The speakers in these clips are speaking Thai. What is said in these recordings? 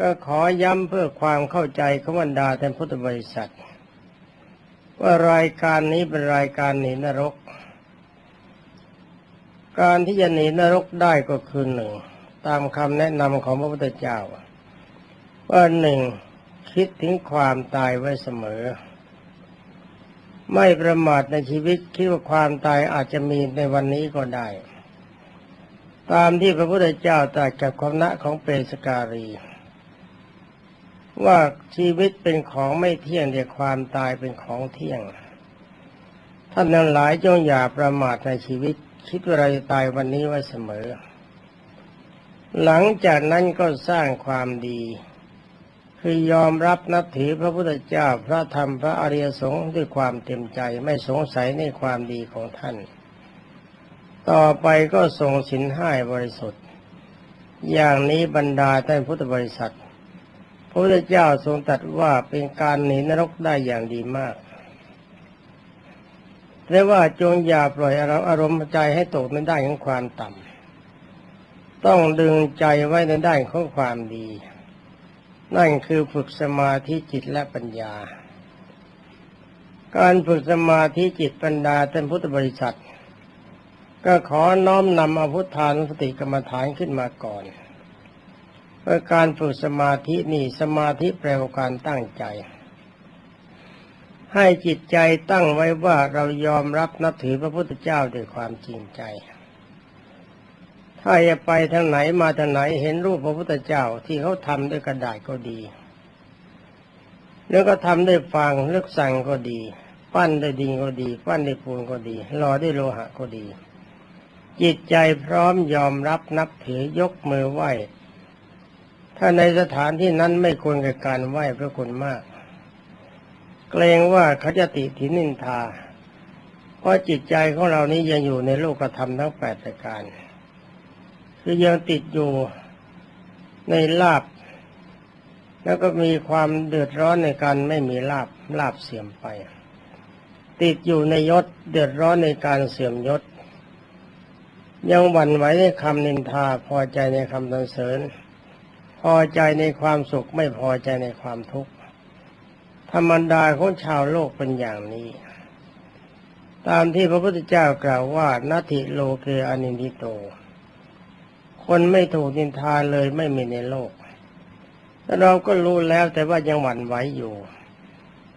ก็ขอย้ำเพื่อความเข้าใจขบรรดาแทนพุทธบริษัท ว่ารายการนี้เป็นรายการหนีนรก การที่จะหนีนรกได้ก็คือหนึ่งตามคำแนะนำของพระพุทธเจ้า ว่าหนึ่งคิดถึงความตายไว้เสมอ ไม่ประมาทในชีวิตคิดว่าความตายอาจจะมีในวันนี้ก็ได้ ตามที่พระพุทธเจ้าตรัสกับความณะของเปรสการี ว่าชีวิตเป็นของไม่เที่ยงแต่ความตายเป็นของเที่ยง ท่านนั้นหลายจงอย่าประมาทในชีวิต คิดว่าเราจะตายวันนี้ไว้เสมอ หลังจากนั้นก็สร้างความดี คือยอมรับนับถือพระพุทธเจ้าพระธรรมพระอริยสงฆ์ด้วยความเต็มใจไม่สงสัยในความดีของท่าน ต่อไปก็ทรงสินห้าบริสุทธิ์ อย่างนี้บรรดาท่านพุทธบริษัท พระพุทธเจ้าทรงตรัสว่าเป็นการหนีนรกได้อย่างดีมากแต่ว่าจงอย่าปล่อยอารมณ์ใจให้ตกในด้านของความต่ำต้องดึงใจไว้ในด้านของความดี นั่นคือฝึกสมาธิจิตและปัญญา การฝึกสมาธิจิตปัญญาท่านพุทธบริษัท ก็ขอน้อมนำอาพุทธานุสติกรรมฐานขึ้นมาก่อน การฝึกสมาธินี่สมาธิแปลว่าการตั้งใจ ให้จิตใจตั้งไว้ว่าเรายอมรับนับถือพระพุทธเจ้าด้วยความจริงใจถ้าจะไปทางไหนมาทางไหนเห็นรูปพระพุทธเจ้าที่เขาทำด้วยกระดาษก็ดี แล้วก็ทำด้วยฟางเลือกสั่งก็ดี ปั้นด้วยดินก็ดี ปั้นด้วยปูนก็ดีหล่อด้วยโลหะก็ดี จิตใจพร้อมยอมรับนับถือยกมือไหว้ ถ้าในสถานที่นั้นไม่ควรกับการไหว้พระคุณมาก เกรงว่าเขาจะติถินินทา เพราะจิตใจของเรานี้ยังอยู่ในโลกธรรมทั้งแปดประการ คือยังติดอยู่ในลาบ แล้วก็มีความเดือดร้อนในการไม่มีลาบลาบเสื่อมไป ติดอยู่ในยศเดือดร้อนในการเสื่อมยศ ยังหวั่นไหวในคำนินทาพอใจในคำสรรเสริญ พอใจในความสุขไม่พอใจในความทุกข์ธรรมดาของชาวโลกเป็นอย่างนี้ ตามที่พระพุทธเจ้ากล่าวว่านาทิโลเกอนินทิโต คนไม่ถูกนินทาเลยไม่มีในโลกแต่เราก็รู้แล้วแต่ว่ายังหวั่นไหวอยู่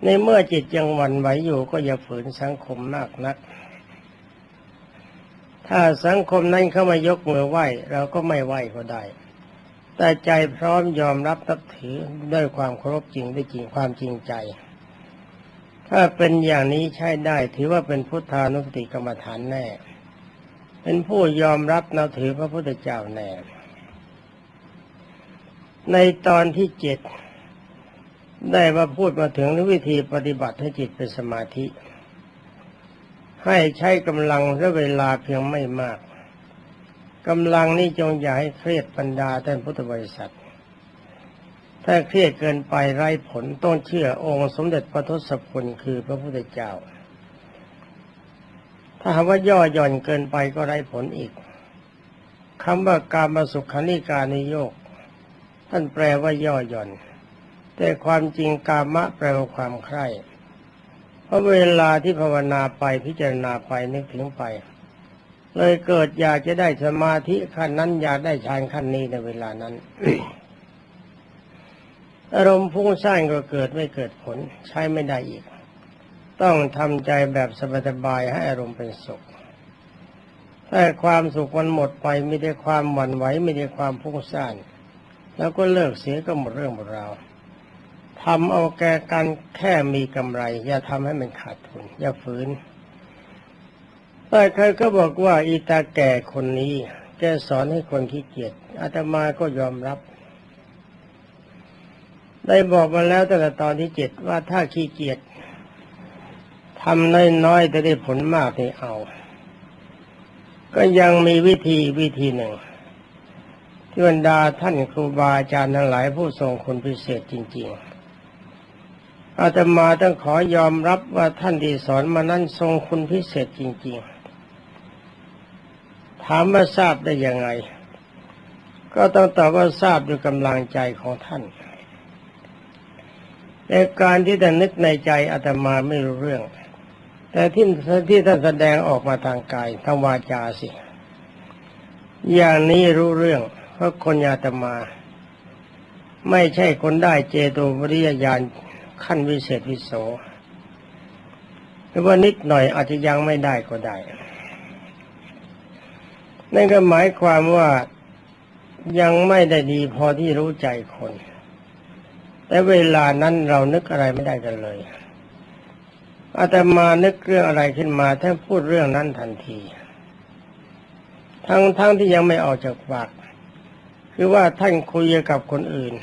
ในเมื่อจิตยังหวั่นไหวอยู่ก็อย่าฝืนสังคมมากนัก ถ้าสังคมนั้นเข้ามายกมือไหว้ เราก็ไม่ไหว้ก็ได้ แต่ใจพร้อมยอมรับนับถือด้วยความเคารพจริงด้วยจริงความจริงใจ ถ้าเป็นอย่างนี้ใช้ได้ถือว่าเป็นพุทธานุสติกรรมฐานแน่ เป็นผู้ยอมรับนับถือพระพุทธเจ้าแน่ ในตอนที่เจ็ดได้มาพูดมาถึงวิธีปฏิบัติให้จิตเป็นสมาธิ ให้ใช้กำลังและเวลาเพียงไม่มาก กำลังนี้จงอย่าให้เครียดบรรดาท่านพุทธบริษัท ถ้าเครียดเกินไปไร้ผลต้องเชื่อองค์สมเด็จพระทศพลคือพระพุทธเจ้า ถ้าหากว่าย่อหย่อนเกินไปก็ไร้ผลอีกคำว่าการมาสุขานิการนิโยก ท่านแปลว่าย่อหย่อน แต่ความจริงกามะแปลว่าความใคร่เพราะเวลาที่ภาวนาไปพิจารณาไปนึกถึงไป เลยเกิดอยากจะได้สมาธิขั้นนั้นอยากได้ฌานขั้นนี้ในเวลานั้นอารมณ์พุ่งสร้างก็เกิดไม่เกิดผลใช้ไม่ได้อีก ต้องทำใจแบบสบายๆให้อารมณ์เป็นสุขถ้าความสุขมันหมดไปไม่ได้ความหวั่นไหวไม่ได้ความพุ่งสร้างแล้วก็เลิกเสียก็หมดเรื่องหมดราวทำเอาแกกันแค่มีกำไร อย่าทำให้มันขาดทุน อย่าฝืน ใครก็บอกว่าอีตาแก่คนนี้แกสอนให้คนขี้เกียจอาตมาก็ยอมรับ ได้บอกมาแล้วตั้งแต่ตอนที่เจ็ดว่าถ้าขี้เกียจทำน้อยๆแต่ได้ผลมากนี่เอา ก็ยังมีวิธีวิธีหนึ่งที่บรรดาท่านครูบาอาจารย์ทั้งหลายผู้ทรงคุณพิเศษจริง ๆ อาตมาต้องขอยอมรับว่าท่านที่สอนมานั้นทรงคุณพิเศษจริง ๆ ถามว่าทราบได้ยังไง ก็ต้องตอบว่าทราบด้วยกำลังใจของท่านแต่การที่ท่านนึกในใจอาตมาไม่รู้เรื่อง แต่ที่ที่ท่านแสดงออกมาทางกายทางวาจาสิอย่างนี้รู้เรื่อง เพราะคนอาตมา ไม่ใช่คนได้เจโตปริยญาณขั้นวิเศษวิโสหรือว่านิดหน่อยอาจจะยังไม่ได้ก็ได้ นั่นก็หมายความว่ายังไม่ได้ดีพอที่รู้ใจคน แต่เวลานั้นเรานึกอะไรไม่ได้กันเลย อาตมานึกเรื่องอะไรขึ้นมาแท่านพูดเรื่องนั้นทันที ทั้งทั้งที่ยังไม่ออกจากปาก คือว่าท่านคุยกับคนอื่น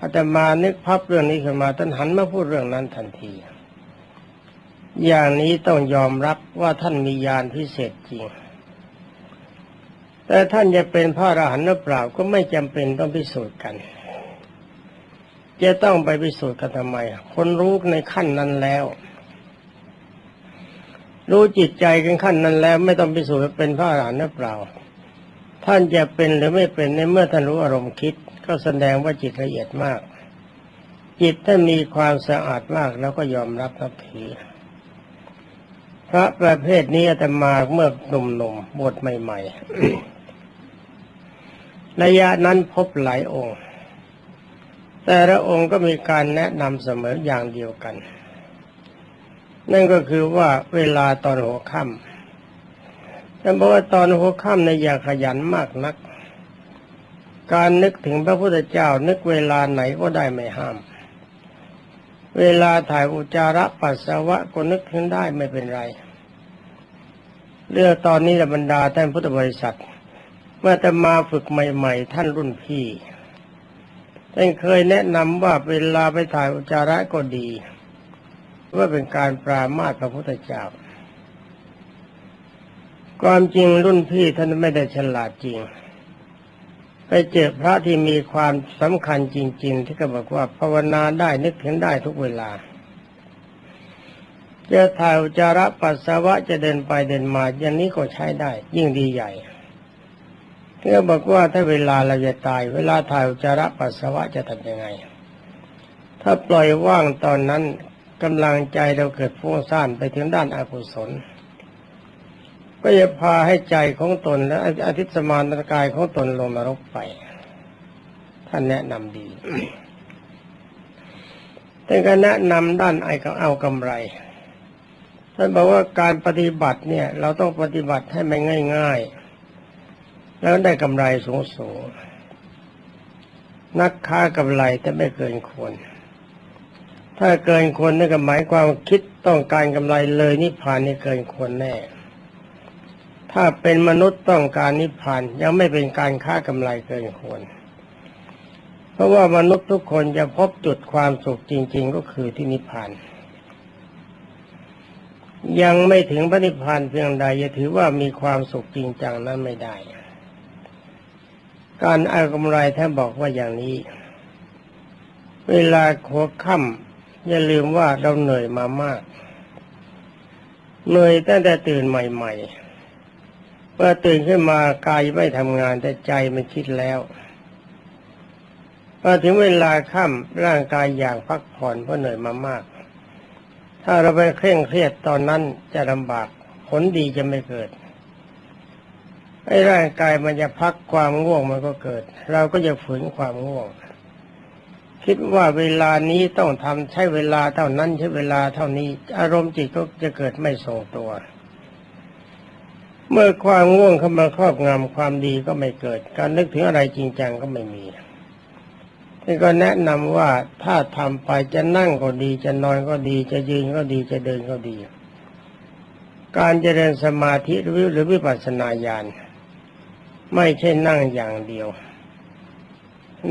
อาตมานึกพับเรื่องนี้ขึ้นมาท่านหันมาพูดเรื่องนั้นทันที อย่างนี้ต้องยอมรับว่าท่านมีญาณพิเศษจริง แต่ท่านจะเป็นพระอรหันต์หรือเปล่าก็ไม่จำเป็นต้องพิสูจน์กัน จะต้องไปพิสูจน์กันทำไม คนรู้ในขั้นนั้นแล้ว รู้จิตใจกันขั้นนั้นแล้ว ไม่ต้องพิสูจน์เป็นพระอรหันต์หรือเปล่า ท่านจะเป็นหรือไม่เป็นในเมื่อท่านรู้อารมณ์คิด ก็แสดงว่าจิตละเอียดมาก จิตท่านมีความสะอาดมากแล้วก็ยอมรับนับถือพระประเภทนี้อาตมาเมื่อหนุ่มๆบวชใหม่ ๆ ระยะนั้นพบหลายองค์ แต่ละองค์ก็มีการแนะนำเสมออย่างเดียวกัน นั่นก็คือว่าเวลาตอนหัวค่ำแต่บอกว่าตอนหัวค่ำในอย่าขยันมากนัก การนึกถึงพระพุทธเจ้านึกเวลาไหนก็ได้ไม่ห้าม เวลาถ่ายอุจจาระปัสสาวะก็นึกถึงได้ไม่เป็นไร เรื่องตอนนี้บรรดาท่านพุทธบริษัท เมื่อจะมาฝึกใหม่ ๆ ท่านรุ่นพี่ท่านเคยแนะนำว่าเวลาไปถ่ายอุจจาระก็ดีว่าเป็นการปรามาสพระพุทธเจ้า ความจริงรุ่นพี่ท่านไม่ได้ฉลาดจริง ไปเจอพระที่มีความสำคัญจริง ๆ ที่ก็บอกว่าภาวนาได้นึกถึงได้ทุกเวลาจะถ่ายอุจจาระปัสสาวะจะเดินไปเดินมาอย่างนี้ก็ใช้ได้ ยิ่งดีใหญ่ ที่เขาบอกว่าถ้าเวลาเราจะตาย เวลาถ่ายอุจจาระปัสสาวะจะทำยังไง ถ้าปล่อยว่างตอนนั้นกำลังใจเราเกิดฟุ้งซ่านไปถึงด้านอากุศล ก็จะพาให้ใจของตนและอาทิตย์สมานกายของตนลงนรกไป ท่านแนะนำดีแต่ก็แนะนำด้านไอ้ก็เอากำไรท่านบอกว่าการปฏิบัติเนี่ย เราต้องปฏิบัติให้มันง่ายๆ แล้วได้กำไรสูงสูง นักค้ากำไรแต่ไม่เกินควร ถ้าเกินควรนั่นก็หมายความคิดต้องการกำไรเลยนิพพานนี่เกินควรแน่ ถ้าเป็นมนุษย์ต้องการนิพพานยังไม่เป็นการค้ากำไรเกินควร เพราะว่ามนุษย์ทุกคนจะพบจุดความสุขจริง ๆ ก็คือที่นิพพานยังไม่ถึงพระนิพพานเพียงใดจะถือว่ามีความสุขจริงจังนั้นไม่ได้ การเอากำไรท่านบอกว่าอย่างนี้ เวลาหัวค่ำอย่าลืมว่าเราเหนื่อยมามาก เหนื่อยตั้งแต่ตื่นใหม่ๆเมื่อตื่นขึ้นมากายไม่ทำงานแต่ใจมันคิดแล้วพอถึงเวลาค่ำร่างกายอยากพักผ่อนเพราะเหนื่อยมามาก ถ้าเราไปเคร่งเครียดตอนนั้นจะลำบากผลดีจะไม่เกิด ไอ้ร่างกายมันจะพักความง่วงมันก็เกิด เราก็จะฝืนความง่วง คิดว่าเวลานี้ต้องทำใช้เวลาเท่านั้นใช้เวลาเท่านี้ อารมณ์จิตก็จะเกิดไม่ทรงตัว เมื่อความง่วงเข้ามาครอบงำความดีก็ไม่เกิด การนึกถึงอะไรจริงจังก็ไม่มีที่ก็แนะนำว่าถ้าทำไปจะนั่งก็ดีจะนอนก็ดีจะยืนก็ดีจะเดินก็ดี การเจริญสมาธิหรือหรือวิปัสสนาญาณ ไม่ใช่นั่งอย่างเดียว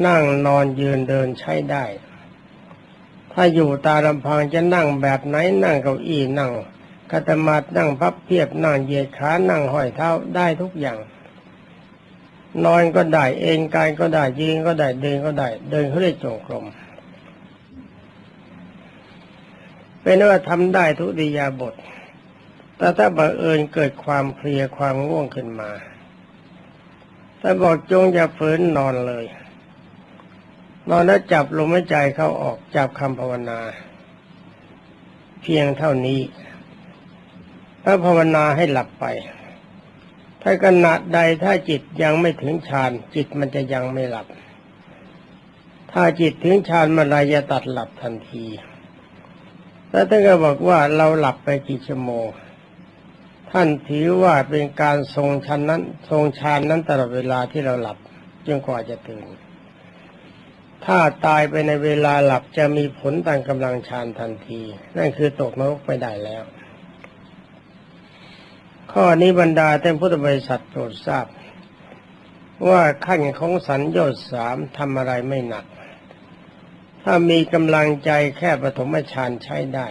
นั่งนอนยืนเดินใช้ได้ ถ้าอยู่ตาลำพังจะนั่งแบบไหนนั่งเก้าอี้นั่งคาตมาดนั่งพับเพียบนั่งเหยียดขานั่งห้อยเท้าได้ทุกอย่าง นอนก็ได้เองกายก็ได้ยืนก็ได้เดินก็ได้ เดินเขาเรียกจงกรมเป็นว่าทำได้ทุกดิยาบท แต่ถ้าบังเอิญเกิดความเพลียความง่วงขึ้นมา แต่บอกจงอย่าฝืนนอนเลย นอนแล้วจับลมหายใจเข้าออกจับคำภาวนา เพียงเท่านี้ ถ้าภาวนาให้หลับไป ถ้าขณะใดถ้าจิตยังไม่ถึงฌานจิตมันจะยังไม่หลับ ถ้าจิตถึงฌานมื่อไรจะตัดหลับทันที แล้วท่านก็บอกว่าเราหลับไปกี่ชั่วโมง ท่านถือว่าเป็นการทรงชันนั้น ทรงฌานนั้นตลอดเวลาที่เราหลับจนกว่าจะตื่น ถ้าตายไปในเวลาหลับจะมีผลต่ามกำลังฌานทันที นั่นคือตกนรกไปได้แล้ว ข้อนี้บรรดาท่านพุทธบริษัทโปรดทราบ ว่าขั้นของสัญญาสามทำอะไรไม่หนัก ถ้ามีกำลังใจแค่ปฐมฌานใช้ได้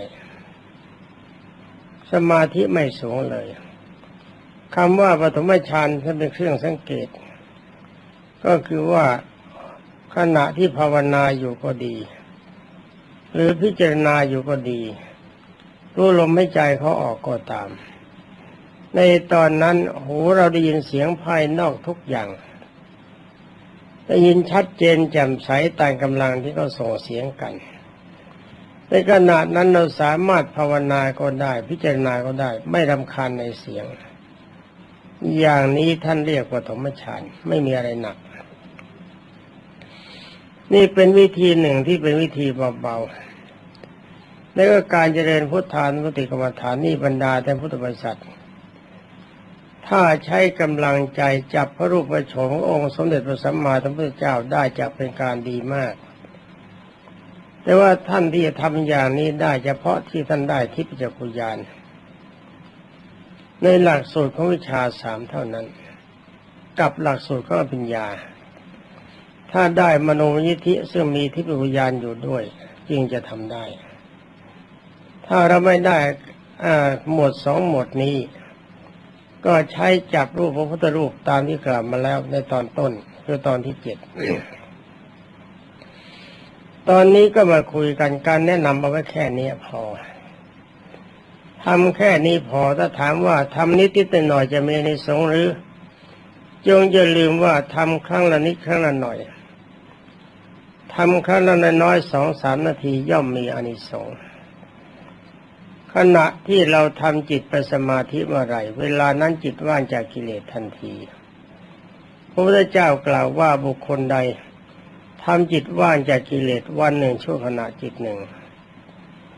สมาธิไม่สูงเลยคำว่าปฐมฌานท่านเป็นเครื่องสังเกต ก็คือว่าขณะที่ภาวนาอยู่ก็ดี หรือพิจารณาอยู่ก็ดี รู้ลมไม่ใจเขาออกก็ตาม ในตอนนั้นหูเราได้ยินเสียงภายนอกทุกอย่าง ได้ยินชัดเจนแจ่มใสตามกำลังที่เขาส่งเสียงกัน ในขณะนั้นเราสามารถภาวนาก็ได้ พิจารณาก็ได้ ไม่รำคาญในเสียง อย่างนี้ท่านเรียกว่าธรรมฌานไม่มีอะไรหนัก นี่เป็นวิธีหนึ่งที่เป็นวิธีเบาๆและก็การเจริญพุทธานุสติกรรมฐานนี่บรรดาแต่พุทธบริษัทถ้าใช้กำลังใจจับพระรูปพระโฉมขององค์สมเด็จพระสัมมาสัมพุทธเจ้าได้จะเป็นการดีมาก แต่ว่าท่านที่จะทำอย่างนี้ได้เฉพาะที่ท่านได้ทิพยจักรุญาณในหลักสูตรของวิชาสามเท่านั้น กับหลักสูตรของอภิญญา ถ้าได้มโนยิธิซึ่งมีทิพยวิญญาณอยู่ด้วย จึงจะทำได้ ถ้าเราไม่ได้หมวดสองหมวดนี้ ก็ใช้จับรูปพระพุทธรูปตามที่กล่าวมาแล้วในตอนต้นคือตอนที่เจ็ด ตอนนี้ก็มาคุยกันการแนะนำเอาไว้แค่นี้พอทำแค่นี้พอถ้าถามว่าทำนิดนิดหน่อยจะมีในสงส์หรือ จงอย่าลืมว่าทำครั้งละนิดครั้งละหน่อยทำครั้งละน้อยสองสามนาทีย่อมมีอานิสงส์ขณะที่เราทำจิตไปสมาธิเมื่อไรเวลานั้นจิตว่างจากกิเลสทันที พระพุทธเจ้ากล่าวว่าบุคคลใด ทำจิตว่างจากกิเลสวันหนึ่งชั่วขณะจิตหนึ่ง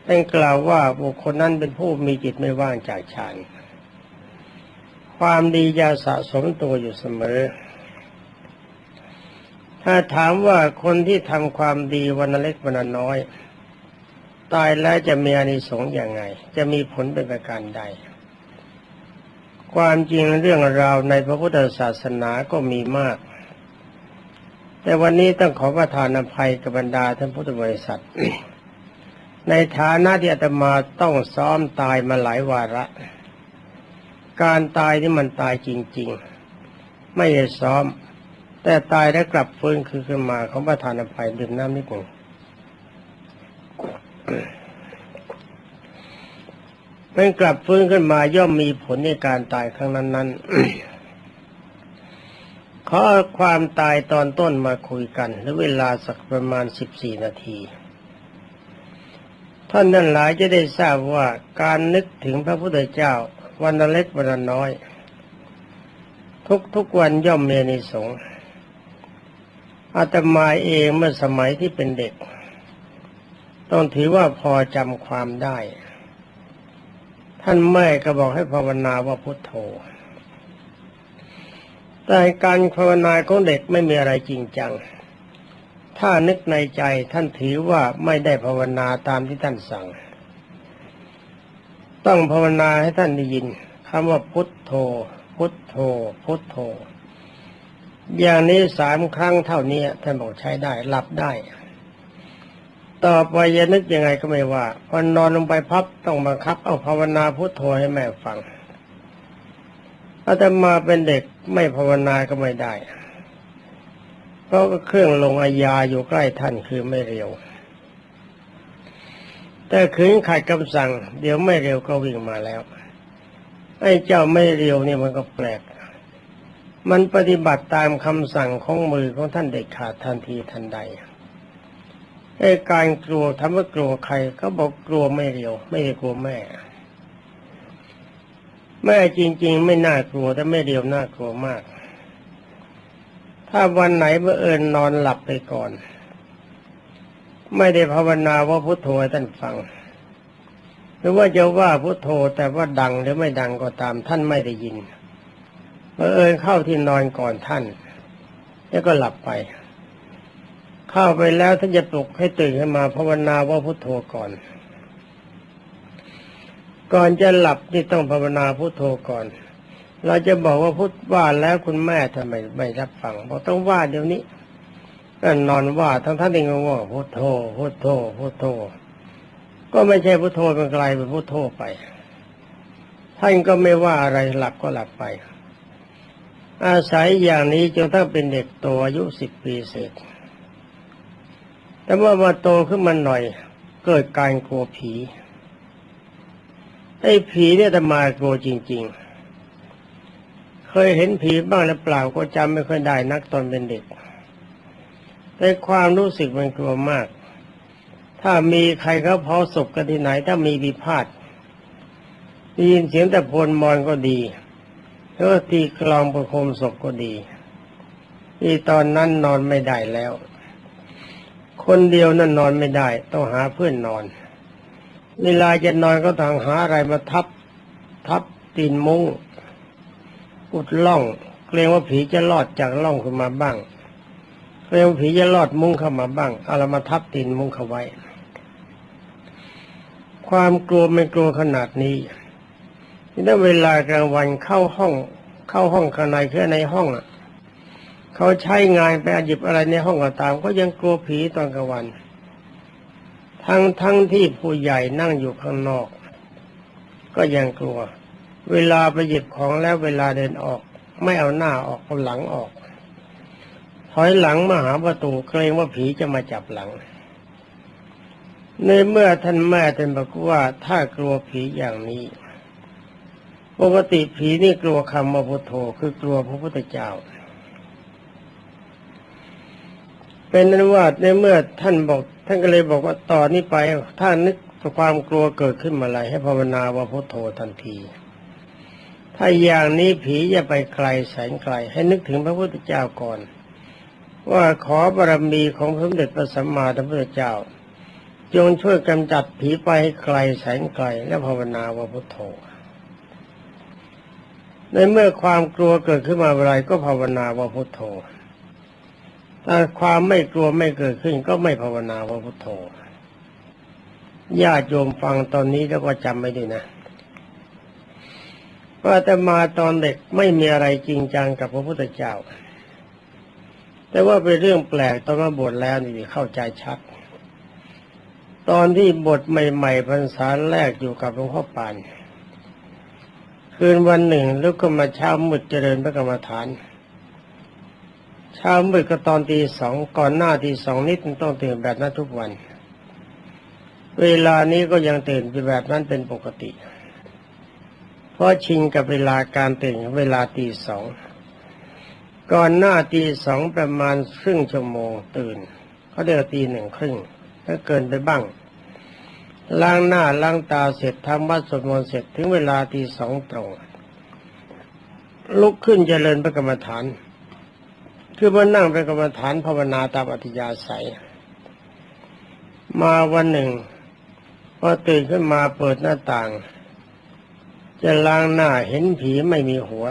ท่านกล่าวว่าบุคคลนั้นเป็นผู้มีจิตไม่ว่างจากฌานความดีจะสะสมตัวอยู่เสมอ ถ้าถามว่าคนที่ทำความดีวันเล็กวันน้อย ตายแล้วจะมีอานิสงส์อย่างไง จะมีผลเป็นประการใด ความจริงเรื่องราวในพระพุทธศาสนาก็มีมาก แต่วันนี้ต้องขอประทานอภัยกับบรรดาท่านพุทธบริษัท ในฐานะที่อาตมาต้องซ้อมตายมาหลายวาระ การตายนี่มันตายจริง ๆ ไม่ได้ซ้อม แต่ตายแล้วกลับฟื้นคือขึ้นมาของประธานอภัยดื่มน้ำนิดหนึ่งมันกลับฟื้นขึ้นมาย่อมมีผลในการตายครั้งนั้นๆ ขอความตายตอนต้นมาคุยกันแลวเวลาสักประมาณสิบสี่นาที ท่านนั้นหลายจะได้ทราบว่าการนึกถึงพระพุทธเจ้าวันละเล็กวันละน้อย ทุกทุกวันย่อมเมีนิสงอาตมาเองเมื่อสมัยที่เป็นเด็ก ต้องถือว่าพอจำความได้ ท่านแม่ก็บอกให้ภาวนาว่าพุทโธ แต่การภาวนาของเด็กไม่มีอะไรจริงจัง ถ้านึกในใจท่านถือว่าไม่ได้ภาวนาตามที่ท่านสั่ง ต้องภาวนาให้ท่านได้ยินคำว่าพุทโธ พุทโธ พุทโธ อย่างนี้สามครั้งเท่านี้ท่านบอกใช้ได้หลับได้ ต่อไปจะนึกยังไงก็ไม่ว่า พอนอนลงไปพับต้องบังคับ เอาภาวนาพุทโธให้แม่ฟัง อาตมาเป็นเด็กไม่ภาวนาก็ไม่ได้ เพราะเครื่องลงอาญาอยู่ใกล้ท่านคือไม่เร็ว แต่ขืนขัดคำสั่ง เดี๋ยวไม่เร็วก็วิ่งมาแล้ว ไอ้เจ้าไม่เร็วเนี่ยมันก็แปลก มันปฏิบัติตามคำสั่งของมือของท่านเด็ดขาดทันทีทันใดไอ้การกลัวทำว่ากลัวใครก็บอกกลัวไม่เดียวไม่กลัวแม่ แม่จริง ๆ ไม่น่ากลัวแต่แม่เดียวน่ากลัวมาก ถ้าวันไหนเมื่อเอิญนอนหลับไปก่อน ไม่ได้ภาวนาว่าพุทโธท่านฟัง หรือว่าจะว่าพุทโธแต่ว่าดังหรือไม่ดังก็ตามท่านไม่ได้ยินเมื่อเอิญเข้าที่นอนก่อนท่าน แล้วก็หลับไป เข้าไปแล้วท่านจะปลุกให้ตื่นขึ้นมาภาวนาว่าพุทโธก่อน ก่อนจะหลับนี่ต้องภาวนาพุทโธก่อน เราจะบอกว่าพุทว่าแล้วคุณแม่ทำไมไม่รับฟังบอกต้องว่าเดี๋ยวนี้ก็นอนว่าทั้งท่านเองก็ว่าพุทโธพุทโธพุทโธ ก็ไม่ใช่พุทโธเป็นไกลเป็นพุทโธไปท่านก็ไม่ว่าอะไรหลับก็หลับไป อาศัยอย่างนี้จนถ้าเป็นเด็กโตอายุสิบปีเศษแต่ว่ามาโตขึ้นมาหน่อย เกิดการกลัวผี ไอ้ผีเนี่ยแต่มากลัวจริง ๆ เคยเห็นผีบ้างหรือเปล่าก็จำไม่ค่อยได้นักตอนเป็นเด็ก แต่ความรู้สึกมันกลัวมาก ถ้ามีใครเขาเผาศพกันที่ไหน ถ้ามีวิพาทได้ยินเสียงแต่พลมอนก็ดีแล้วตีกลองประคมศพก็ดีที่ตอนนั้นนอนไม่ได้แล้ว คนเดียวนั่นนอนไม่ได้ ต้องหาเพื่อนนอน เวลาจะนอนก็ต้องหาอะไรมาทับ ทับตีนมุ้งอุดล่อง เกรงว่าผีจะลอดจากล่องขึ้นมาบ้างเกรงว่าผีจะลอดมุ้งเข้ามาบ้างเอาละมาทับตีนมุ้งเข้าไว้ ความกลัวไม่กลัวขนาดนี้ถ้าเวลากลางวันเข้าห้อง เข้าห้องข้างในแค่ในห้องอะเขาใช้งานไปหยิบอะไรในห้องก็ตาม ก็ยังกลัวผีตอนกลางวัน ทั้งทั้งที่ผู้ใหญ่นั่งอยู่ข้างนอก ก็ยังกลัว เวลาไปหยิบของแล้วเวลาเดินออก ไม่เอาหน้าออกเอาหลังออกถอยหลังมาหาประตูเกรงว่าผีจะมาจับหลัง ในเมื่อท่านแม่ท่านบอกว่าถ้ากลัวผีอย่างนี้ ปกติผีนี่กลัวคำว่าพุทโธคือกลัวพระพุทธเจ้า เป็นนั้นว่าในเมื่อท่านบอก ท่านก็เลยบอกว่าต่อนนี้ไปถ้านึกความกลัวเกิดขึ้นมาอะไรให้ภาวนาว่าพุทโธทันที ถ้าอย่างนี้ผีจะไปไกลแสนไกล ให้นึกถึงพระพุทธเจ้าก่อน ว่าขอบารมีของพระเด็จพระสัมมาสัมพุทธเจ้า จงช่วยกำจัดผีไปให้ไกลแสนไกล และภาวนาว่าพุทโธในเมื่อความกลัวเกิดขึ้นมาอะไรก็ภาวนาว่าพุทโธ ถ้าความไม่กลัวไม่เกิดขึ้นก็ไม่ภาวนาว่าพุทโธญาติโยมฟังตอนนี้แล้วก็จำไม่ด้นะว่าแต่มาตอนเด็กไม่มีอะไรจริงจังกับพระพุทธเจ้า แต่ว่าเป็นเรื่องแปลกตอนมาบวชแล้วนี่เข้าใจชัด ตอนที่บทใหม่ๆพรรษาแรกอยู่กับหลวงพ่อปานคืนวันหนึ่งลุกขึ้นมาเช้ามืดเจริญพระกรรมฐาน เช้ามืดก็ตอนตีสองก่อนหน้าตีสองนิดต้องตื่นแบบนั้นทุกวัน เวลานี้ก็ยังตื่นไปแบบนั้นเป็นปกติ เพราะชิงกับเวลาการตื่นเวลาตีสองก่อนหน้าตีสองประมาณครึ่งชั่วโมงตื่นเขาเรียกตีหนึ่งครึ่งถ้าเกินไปบ้างล้างหน้าล้างตาเสร็จทำวัดสวดมนต์เสร็จถึงเวลาตีสองตรง ลุกขึ้นเจริญพระกรรมฐาน คือมานั่งเป็นกรรมฐานภาวนาตามอัธยาศัย มาวันหนึ่งพอตื่นขึ้นมาเปิดหน้าต่าง จะล้างหน้าเห็นผีไม่มีหัว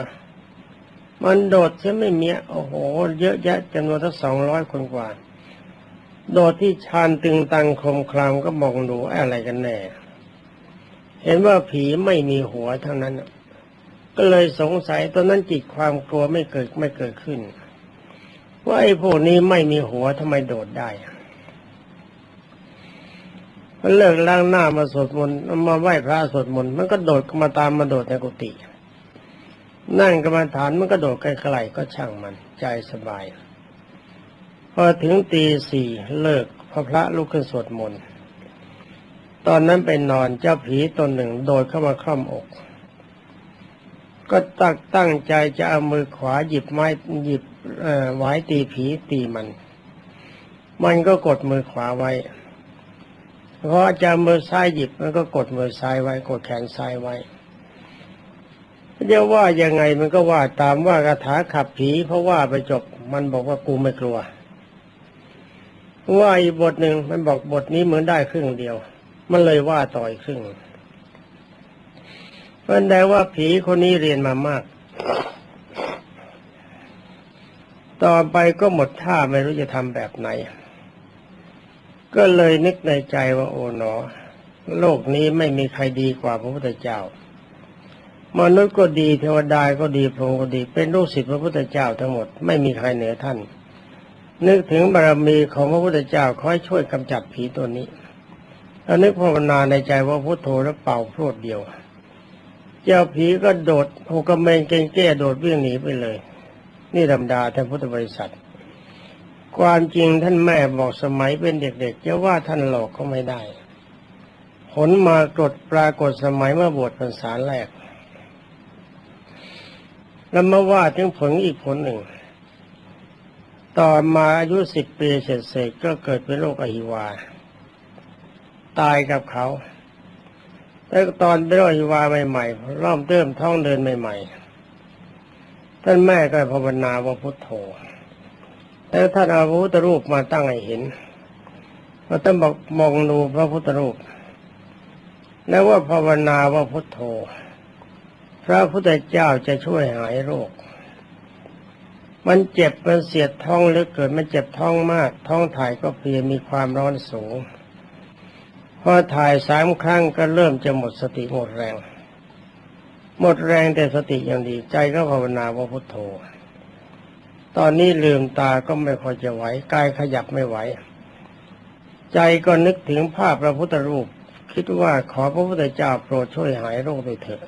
มันโดดใช่ไม่มีโอ้โห เยอะแยะจำนวนทั้งสองร้อยคนกว่า โดดที่ชานตึงตังคมคลามก็มองดูอะไรกันแน่ เห็นว่าผีไม่มีหัวเท่านั้น ก็เลยสงสัยตอนนั้นจิตความกลัวไม่เกิดไม่เกิดขึ้น ว่าไอ้พวกนี้ไม่มีหัวทำไมโดดได้พอเลิกล้างหน้ามาสวดมนต์มาไหว้พระสวดมนต์มันก็โดดมาตามมาโดดในกุฏินั่งกรรมฐานมันก็โดดใกลๆก็ช่างมัน ใจสบายพอถึงตีสี่เลิกพระพระลุกขึ้นสวดมนต์ตอนนั้นไปนอนเจ้าผีตนหนึ่งโดดเข้ามาคล่อมอก ก็ตักตั้งใจจะเอามือขวาหยิบไม้หยิบ ไว้ตีผีตีมัน มันก็กดมือขวาไว้เพราะจะมือซ้ายหยิบมันก็กดมือซ้ายไว้ กดแขนซ้ายไว้จะว่ายังไงมันก็ว่าตามว่าคาถาขับผีเพราะว่าไปจบ มันบอกว่ากูไม่กลัว ว่าอีกบทหนึ่งมันบอกบทนี้เหมือนได้ครึ่งเดียว มันเลยว่าต่อยครึ่งเพราะแต่ว่าผีคนนี้เรียนมามาก ต่อไปก็หมดท่าไม่รู้จะทำแบบไหน ก็เลยนึกในใจว่าโอ๋หนอ โลกนี้ไม่มีใครดีกว่าพระพุทธเจ้ามนุษย์ก็ดีเทวดาก็ดีพรหมก็ดี เป็นลูกศิษย์พระพุทธเจ้าทั้งหมดไม่มีใครเหนือท่าน นึกถึงบารมีของพระพุทธเจ้าคอยช่วยกำจัดผีตัวนี้แล้วนึกภาวนาในใจว่าพุทโธแล้วเป่าพรวดเดียว เจ้าผีก็โดดหกกระเมงเก่งแก้โดดวิ่งหนีไปเลย นี่ธรรมดาท่านพุทธบริษัท ความจริงท่านแม่บอกสมัยเป็นเด็กๆจะว่าท่านหลอกก็ไม่ได้ผลมากรดปรากฏสมัยเมื่อบวชพรรษาแรก แล้วมาว่าถึงผลอีกผลหนึ่ง ต่อมาอายุสิบปีเสร็จๆก็เกิดเป็นโรคอหิวา ตายกับเขาแต่ตอนเป็นโรคอหิวาใหม่ๆเริ่มเริ่มท้องเดินใหม่ ๆ ท่านแม่ก็ภาวนาว่าพุทโธแล้วท่านเอาพระพุทธรูปมาตั้งให้เห็นเราต้องบอกมองดูพระพุทธรูป แล้วว่าภาวนาว่าพุทโธ พระพุทธเจ้าจะช่วยหายโรค มันเจ็บมันเสียดท้องเหลือเกินมันเจ็บท้องมาก ท้องถ่ายก็เพลียมีความร้อนสูง พอถ่ายสามครั้งก็เริ่มจะหมดสติหมดแรง หมดแรงแต่สติยังดี ใจก็ภาวนาว่าพุทโธ ตอนนี้ลืมตาก็ไม่ค่อยจะไหวกายขยับไม่ไหว ใจก็นึกถึงภาพพระพุทธรูป คิดว่าขอพระพุทธเจ้าโปรดช่วยหายโรคด้วยเถิด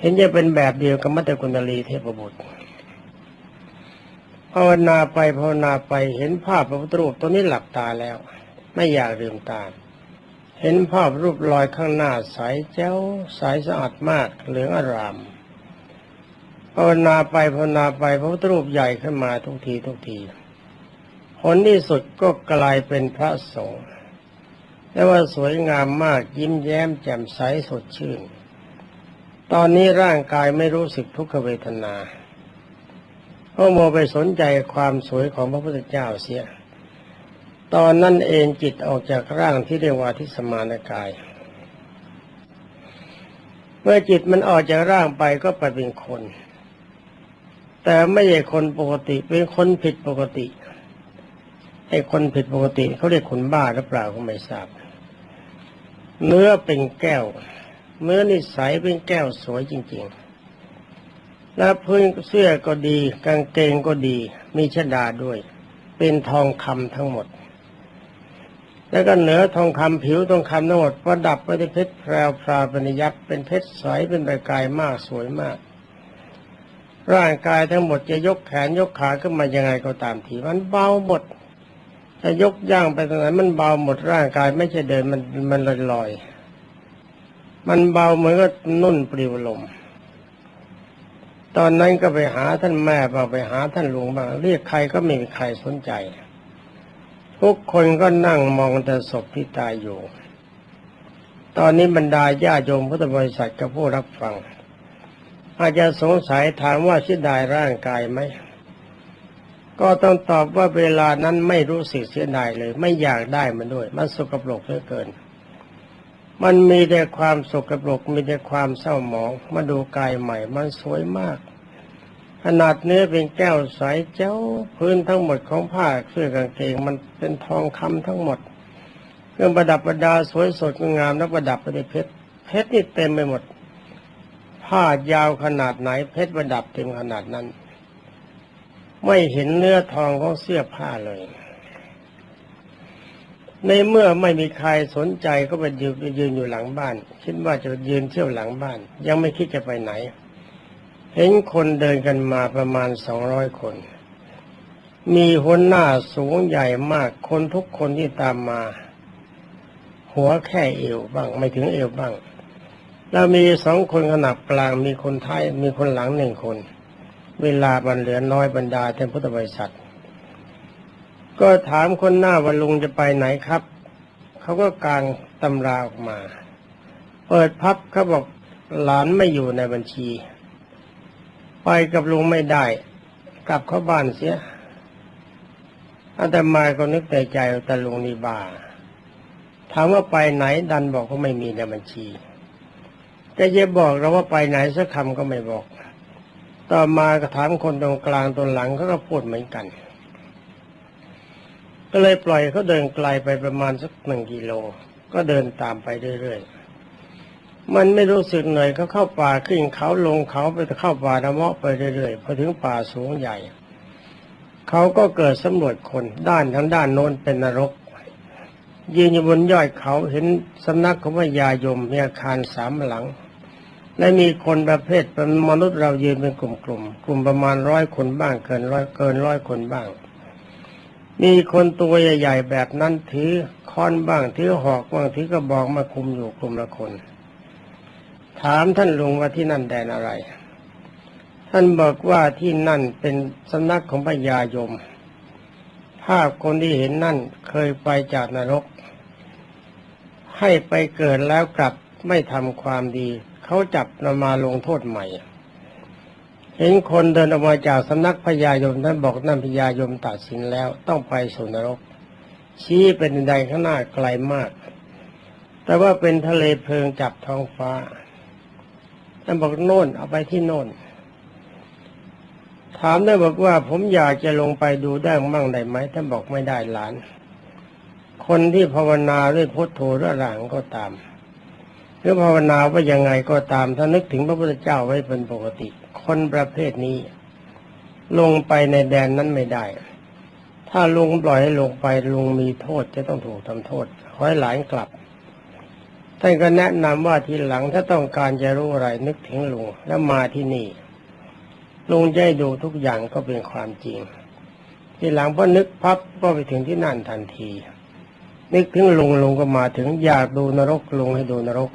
เห็นจะเป็นแบบเดียวกับมัตตกุณลีเทพบุตรภาวนาไปภาวนาไปเห็นภาพพระพุทธรูปตัวนี้หลับตาแล้ว ไม่อยากลืมตา เห็นภาพรูปลอยข้างหน้าใสแจ้วใสสะอาดมากเหลืองอารามภาวนาไปภาวนาไปพระพุทธรูปใหญ่ขึ้นมาทุกทีทุกทีผลที่สุดก็กลายเป็นพระสงฆ์และว่าสวยงามมากยิ้มแย้มแจ่มใสสดชื่น ตอนนี้ร่างกายไม่รู้สึกทุกขเวทนาเพราะโมไปสนใจความสวยของพระพุทธเจ้าเสีย ตอนนั้นเองจิตออกจากร่างที่เรียกว่าทิสมานกาย เมื่อจิตมันออกจากร่างไปก็ไปเป็นคน แต่ไม่ใช่คนปกติเป็นคนผิดปกติไอ้คนผิดปกติเขาเรียกคนบ้าหรือเปล่าก็ไม่ทราบ เนื้อเป็นแก้ว เนื้อนิสัยเป็นแก้วสวยจริง ๆ และพื้นเสื้อก็ดี กางเกงก็ดี มีชดาด้วย เป็นทองคำทั้งหมด แล้วก็เหนือทองคำผิวทองคำทั้งหมดประดับไปด้วยเพชรแพรวพราปนิยับเป็นเพชรใสเป็นประกายมากสวยมาก ร่างกายทั้งหมดจะยกแขนยกขาขึ้นมายังไงก็ตามทีมันเบาหมดถ้ายกย่างไปตรงไหนมันเบาหมดร่างกายไม่ใช่เดินมันมันลอยลอยมันเบาเหมือนกับนุ่นปลิวลม ตอนนั้นก็ไปหาท่านแม่บ้างไปหาท่านหลวงบ้างเรียกใครก็ไม่มีใครสนใจ ทุกคนก็นั่งมองแต่ศพที่ตายอยู่ ตอนนี้บรรดาญาโยมพุทธบริษัทกับผู้รับฟัง อาจจะสงสัยถามว่าเสียดายร่างกายไหม ก็ต้องตอบว่าเวลานั้นไม่รู้สึกเสียดายเลย ไม่อยากได้มันด้วย มันสกปรกเหลือเกิน มันมีแต่ความสกปรกมีแต่ความเศร้าหมองมาดูกายใหม่ มันสวยมาก ขนาดเนื้อเป็นแก้วใสเจ้า พื้นทั้งหมดของผ้าเสื้อกางเกงมันเป็นทองคำทั้งหมด เครื่องประดับประดาสวยสดงามแล้วประดับไปด้วยเพชรเพชรนี่เต็มไปหมด ผ้ายาวขนาดไหน เพชรประดับเต็มขนาดนั้น ไม่เห็นเนื้อทองของเสื้อผ้าเลย ในเมื่อไม่มีใครสนใจก็ไปยืนยืนอยู่หลังบ้าน คิดว่าจะยืนเที่ยวหลังบ้าน ยังไม่คิดจะไปไหน เห็นคนเดินกันมาประมาณสองร้อยคน มีหัวหน้าสูงใหญ่มากคนทุกคนที่ตามมา หัวแค่เอวบ้าง ไม่ถึงเอวบ้างเรามีสองคนขนาดกลางมีคนท้ายมีคนหลังหนึ่งคน เวลาบันเหลือน้อยบรรดาท่านพุทธบริษัท ก็ถามคนหน้าว่าลุงจะไปไหนครับ เขาก็กางตำราออกมา เปิดพับเขาบอกหลานไม่อยู่ในบัญชี ไปกับลุงไม่ได้ กลับเข้าบ้านเสียอาตมาก็นึกแต่ใจว่าแต่ลุงนี่บาถามว่าไปไหน ดันบอกว่าไม่มีในบัญชีแต่จะบอกเราว่าไปไหนสักคำก็ไม่บอก ต่อมาก็ถามคนตรงกลางตรงหลังเขาก็พูดเหมือนกัน ก็เลยปล่อยเขาเดินไกลไปประมาณสักหนึ่งกิโล ก็เดินตามไปเรื่อยๆ มันไม่รู้สึกเหนื่อยเขาเข้าป่าขึ้นเขาลงเขาไปเข้าป่าละเมาะไปเรื่อยๆพอถึงป่าสูงใหญ่ เขาก็เกิดสำรวจคนด้านทั้งด้านโน้นเป็นนรก ยืนอยู่บนยอดเขาเห็นสำนักของพระยายมมีอาคารสามหลัง และมีคนประเภทเป็นมนุษย์เรายืนเป็นกลุ่มๆกลุ่มประมาณร้อยคนบ้างเกินร้อยเกินร้อยคนบ้าง มีคนตัวใหญ่ๆแบบนั้นถือค้อนบ้างถือหอกบ้างถือกระบอกมาคุมอยู่กลุ่มละคน ถามท่านลุงว่าที่นั่นแดนอะไร ท่านบอกว่าที่นั่นเป็นสำนักของพญายม ภาพคนที่เห็นนั่นเคยไปจากนรก ให้ไปเกิดแล้วกลับไม่ทำความดี เขาจับนำมาลงโทษใหม่ เห็นคนเดินออกมาจากสำนักพญายมท่านบอกนั่นพญายมตัดสินแล้วต้องไปสู่นรก ชี้เป็นใดข้างหน้าไกลมาก แต่ว่าเป็นทะเลเพลิงจับท้องฟ้า ท่านบอกโน่นเอาไปที่โน่น ถามได้บอกว่าผมอยากจะลงไปดูได้มั่งได้ไหมท่านบอกไม่ได้หลาน คนที่ภาวนาด้วยพุทโธระหลังก็ตาม หรือภาวนาว่ายังไงก็ตามถ้านึกถึงพระพุทธเจ้าไว้เป็นปกติ คนประเภทนี้ ลงไปในแดนนั้นไม่ได้ ถ้าลุงปล่อยให้ลงไปลุงมีโทษจะต้องถูกทำโทษขอให้หลานกลับ ท่านก็แนะนำว่าทีหลังถ้าต้องการจะรู้อะไรนึกถึงลุงแล้วมาที่นี่ลุงจะให้ดูทุกอย่างก็เป็นความจริง ทีหลังพอนึกพับก็ไปถึงที่นั่นทันที นึกถึงลุงลุงก็มาถึงอยากดูนรกลุงให้ดูนรก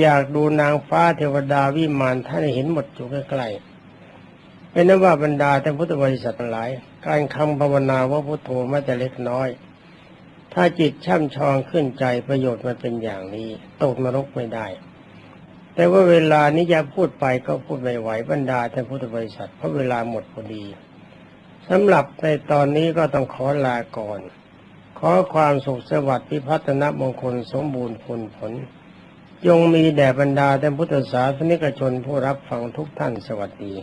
อยากดูนางฟ้าเทวดาวิมานท่านเห็นหมดอยู่ใกล้ๆเป็นนว่าบรรดาท่านพุทธบริษัทหลาย การคำภาวนาว่าพุทโธไม่แต่เล็กน้อย ถ้าจิตช่ำชองขึ้นใจประโยชน์มันเป็นอย่างนี้ ตกนรกไม่ได้ แต่ว่าเวลานี้จะพูดไปก็พูดไม่ไหวบรรดาท่านพุทธบริษัทเพราะเวลาหมดพอดีสำหรับในตอนนี้ก็ต้องขอลาก่อน ขอความสุขสวัสดิ์พิพัฒนมงคลสมบูรณ์ผลผล ยงมีแด่บรรดาท่านพุทธศาสนิกชนผู้รับฟังทุกท่านสวัสดี